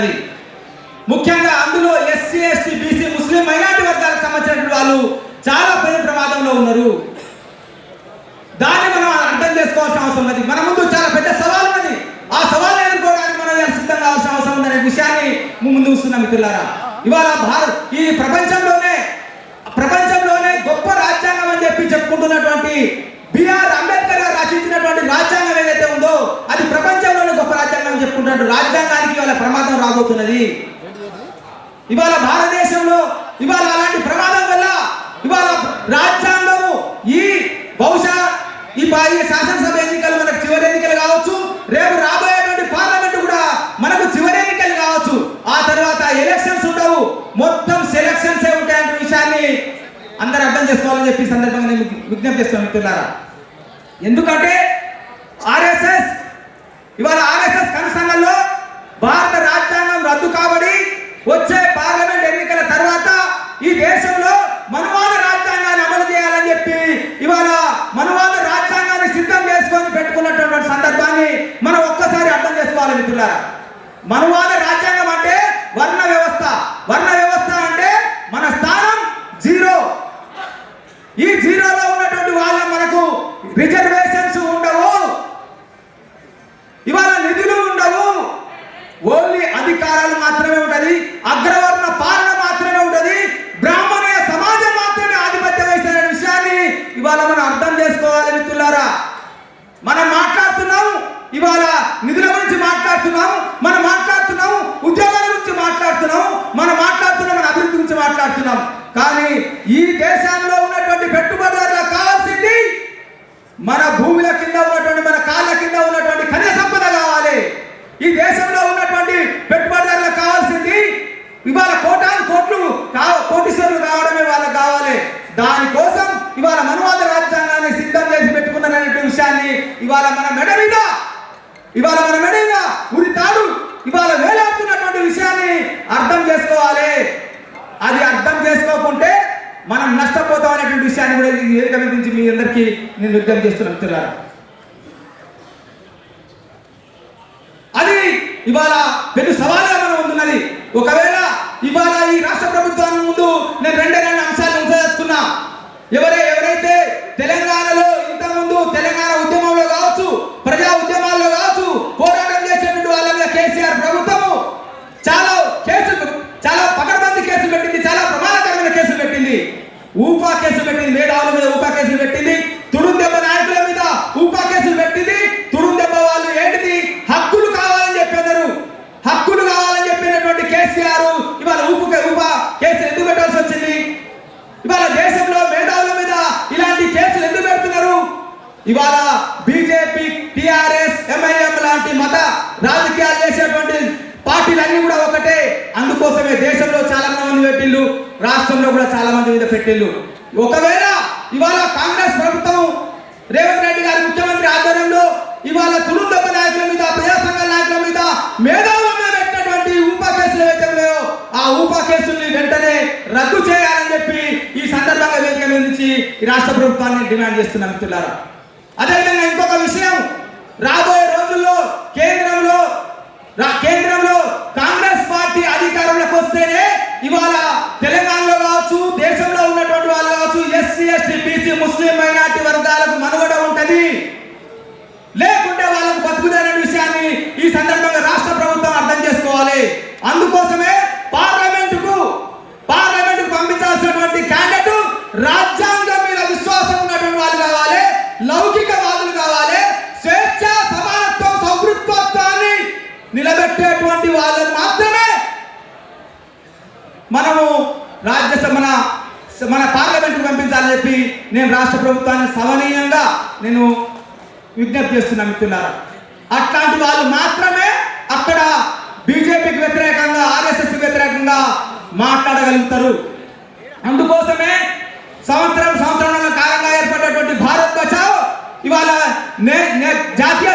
ఉన్నది. ముఖ్యంగా అందులో SC ST BC Muslim minority వర్గాలకు సంబంధించినటువంటి వాళ్ళు చాలా పెద్ద ప్రమాదంలో ఉన్నారు. దాన్ని మనం అర్థం చేసుకోవాల్సిన అవసరం ఉన్నది. మన ముందు చాలా పెద్ద సవాల్ ఉన్నది. ఆ సవాల్ ఎదుర్కోవడానికి మనం సిద్ధం కావాల్సిన అవసరం ఉందనే విషయాన్ని ముందు చూస్తున్నాం మిత్రులారా. ఇవాళ భారత్ ఈ ప్రపంచంలోనే ప్రపంచంలోనే గొప్ప రాజ్యాంగం అని చెప్పి చెప్పుకుంటున్నటువంటి బిఆర్ అంబేద్కర్ గారు రచించినటువంటి రాజ్యాంగం ఏదైతే ఉందో అది ప్రపంచంలోనే గొప్ప ఉన్నటువంటి రాజ్యాంగానికి ఇవాళ ప్రమాదం రాబోతున్నది. ఇవాళ భారతదేశంలో ఇవాళ అలాంటి ప్రమాదం వల్ల ఇవాళ రాజ్యాంగము ఈ బహుశా ఈ పా- శాసనసభ ఎన్నికలు మనకు చివరి ఎన్నికలు కావచ్చు రేపు రాబోయేటువంటి పార్లమెంట్ కూడా మనకు చివరి ఎన్నికలు కావచ్చు. ఆ తర్వాత ఎలక్షన్స్ ఉండవు. మొత్తం సెలక్షన్స్ ఉంటాయనే విషయాన్ని అందరూ అర్థం చేసుకోవాలని చెప్పి సందర్భంగా నేను విజ్ఞప్తి చేస్తాను మిత్రులారా. ఎందుకంటే ఆర్ఎస్ఎస్ ఇవాళ ఆర్ఎస్ఎస్ భారత రాజ్యాంగం రద్దు కాబడి వచ్చే పార్లమెంట్ ఎన్నికల తర్వాత ఈ దేశంలో మనువాద రాజ్యాంగాన్ని అమలు చేయాలని చెప్పి ఇవాళ మనువాద రాజ్యాంగాన్ని సిద్ధం చేసుకొని పెట్టుకున్నటువంటి సందర్భాన్ని మనం ఒక్కసారి అర్థం చేసుకోవాలి మిత్రులారా. మనువాద రాజ్యాంగం అంటే వర్ణ వ్యవస్థ. వర్ణ వ్యవస్థ అంటే మన స్థానం జీరో. ఈ జీరోలో ఉన్నటువంటి వాళ్ళ మనకు రిజర్వ్ ఉండవు ఇవాళ నిధులు ఉండవు ఓన్లీ అధికారాలు మాత్రమే ఉంటది అగ్రవర్ణ పాలన మాత్రమే ఉంటది బ్రాహ్మణీయ సమాజం మాత్రమే ఆధిపత్యం వహిస్తున్న విషయాన్ని ఇవాళ మనం అర్థం చేసుకోవాలి మిత్రులారా. మనం మాట్లాడుతున్నాం ఇవాళ నిధుల గురించి మాట్లాడుతున్నాం మనం మాట్లాడుతున్నాం ఉద్యోగాల గురించి మాట్లాడుతున్నాం మనం మాట్లాడుతున్నాం మన అభివృద్ధి గురించి మాట్లాడుతున్నాం కానీ ఈ దేశంలో ఉన్నటువంటి పెట్టుబడిదారులకు కావాల్సింది మన భూముల కింద ఉన్నటువంటి మన కాళ్ళ కింద ఉన్నటువంటి ఖనిజ సంపద కావాలి. ఈ దేశంలో ఉన్నటువంటి పెట్టుబడిదారులకు కావాల్సింది ఇవాళ కోటాను కోట్లు కోటీశ్వరులు కావడమే వాళ్ళకి కావాలి. దానికోసం ఇవాళ మనువాద రాజ్యాంగాన్ని సిద్ధం చేసి పెట్టుకున్నారనే విషయాన్ని ఇవాళ మన మెడ మీద ఇవాళ మన మెడ మీద ఉరి తాడు ఇవాళ వేలాడుతున్నటువంటి విషయాన్ని అర్థం చేసుకోవాలి. అది అర్థం చేసుకోకుంటే మనం నష్టపోతాం అనేటువంటి విషయాన్ని కూడా ఈ వేదిక మీద నుంచి మీ అందరికీ నేను విజ్ఞప్తి చేస్తున్నాను మిత్రులారా అది ఇవాళ పెద్ద సవాలుగా మనం ఉంటున్నది ఒకవేళ ఇవాళ ఈ రాష్ట్ర ప్రభుత్వాన్ని ముందు నేను రెండే రెండు అంశాలు ఉంచదలుచుకున్నా. ఎవరే ఎవరైతే తెలంగాణలో ఇంత ముందు తెలంగాణ ఉద్యమంలో కావచ్చు ప్రజా ఉద్యమాల్లో కావచ్చు పోరాటం చేసేటువంటి వాళ్ళ మీద కేసీఆర్ ప్రభుత్వము చాలా కేసులు చాలా పకడ్బందీ కేసులు పెట్టింది చాలా ప్రమాదకరమైన కేసులు పెట్టింది ఊపా కేసులు పెట్టింది మేడావుల మీద ఊపా కేసులు పెట్టింది తుడుందెబ్బ నాయకుల మీద ఊపా కేసులు పెట్టింది తుడుందెబ్బ వాళ్ళు ఏంటిది హక్కులు కావాలని చెప్పారు హక్కులు కావాలని చెప్పినటువంటి కేసీఆర్ ఇవాళ ఊపు ఊపా కేసులు ఎందుకు పెట్టాల్సి వచ్చింది ఇవాళ దేశంలో మేధావుల మీద ఇలాంటి కేసులు ఎందుకు పెడుతున్నారు ఇవాళ బీజేపీ టిఆర్ఎస్ ఎంఐఎం లాంటి మత రాజకీయాలు చేసేటువంటి పార్టీలన్నీ కూడా ఒకటే. అందుకోసమే దేశంలో చాలా మంది పెట్టిళ్ళు రాష్ట్రంలో కూడా చాలా మంది మీద పెట్టిళ్ళు. ఒకవేళ ఇవాళ కాంగ్రెస్ ప్రభుత్వం రేవంత్ రెడ్డి గారి ముఖ్యమంత్రి ఆధ్వర్యంలో ఇవాళ తులుందప్ప నాయకుల మీద ప్రజాసంఘ నాయకుల మీద మేధావుల మీద పెట్టినటువంటి ఊపా కేసులు ఏవైతే ఉన్నాయో ఆ ఊపా కేసుల్ని వెంటనే రద్దు చేయాలని చెప్పి ఈ సందర్భంగా వేదిక నుంచి ఈ రాష్ట్ర ప్రభుత్వాన్ని డిమాండ్ చేస్తున్నాం మిత్రులారా. అదేవిధంగా ఇంకొక విషయం. రాబోయే రోజుల్లో కేంద్రంలో రా- కేంద్రంలో కాంగ్రెస్ పార్టీ అధికారంలోకి వస్తేనే ఇవాళ తెలంగాణలో కావచ్చు దేశంలో ఉన్నటువంటి వాళ్ళు కావచ్చు SC ST BC Muslim minority వర్గాలకు మనుగడ ఉంటుంది. లేకుంటే వాళ్ళకు బతుకుదనే విషయాన్ని ఈ సందర్భంగా రాష్ట్ర ప్రభుత్వం అర్థం చేసుకోవాలి. అందుకోసమే చెప్పేటువంటి వాళ్ళని మాత్రమే మనము రాజ్యసభ మన మన పార్లమెంట్కి పంపించాలని చెప్పి నేను రాష్ట్ర ప్రభుత్వాన్ని సవనీయంగా నేను విజ్ఞప్తి చేస్తున్నా మిత్రులారా. అట్లాంటి వాళ్ళు మాత్రమే అక్కడ బీజేపీకి వ్యతిరేకంగా ఆర్ఎస్ఎస్ వ్యతిరేకంగా మాట్లాడగలుగుతారు. అందుకోసమే సంవత్సరం సంవత్సరాల కాలంగా ఏర్పడేటువంటి భారత్ బచావ్ ఇవాళ జాతీయ